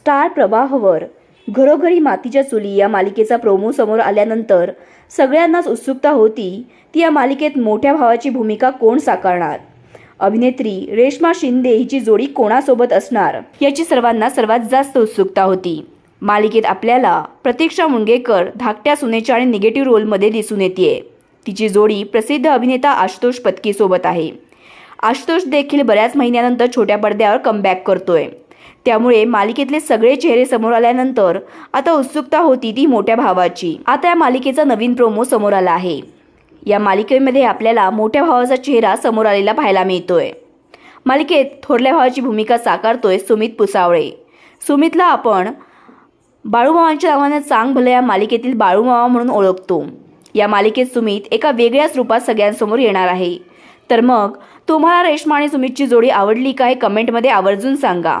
Star प्रवाहवर घरोघरी मातीच्या चुली या मालिकेचा प्रोमो समोर आल्यानंतर सगळ्यांनाच उत्सुकता होती ती या मालिकेत मोठ्या भावाची भूमिका कोण साकारणार. अभिनेत्री रेश्मा शिंदे हिची जोडी कोणासोबत असणार याची सर्वांना सर्वात जास्त उत्सुकता होती. मालिकेत आपल्याला प्रतीक्षा मुंगेकर धाकट्या सुनेच्या आणि निगेटिव्ह रोलमध्ये दिसून येते तिची जोडी प्रसिद्ध अभिनेता आशुतोष पत्कीसोबत आहे. आशुतोष देखील बऱ्याच महिन्यानंतर छोट्या पडद्यावर कमबॅक करतोय. त्यामुळे मालिकेतले सगळे चेहरे समोर आल्यानंतर आता उत्सुकता होती ती मोठ्या भावाची. आता या मालिकेचा नवीन प्रोमो समोर आला आहे. या मालिकेमध्ये आपल्याला मोठ्या भावाचा चेहरा समोर आलेला पाहायला मिळतोय. मालिकेत थोरल्या भावाची भूमिका साकारतोय सुमित पुसावळे. सुमितला आपण बाळूमावांच्या नावाने चांग भलं या मालिकेतील बाळूमावा म्हणून ओळखतो. या मालिकेत सुमित एका वेगळ्याच रूपात सगळ्यांसमोर येणार आहे. तर मग तुम्हाला रेश्मा आणि सुमितची जोडी आवडली का हे कमेंटमध्ये आवर्जून सांगा.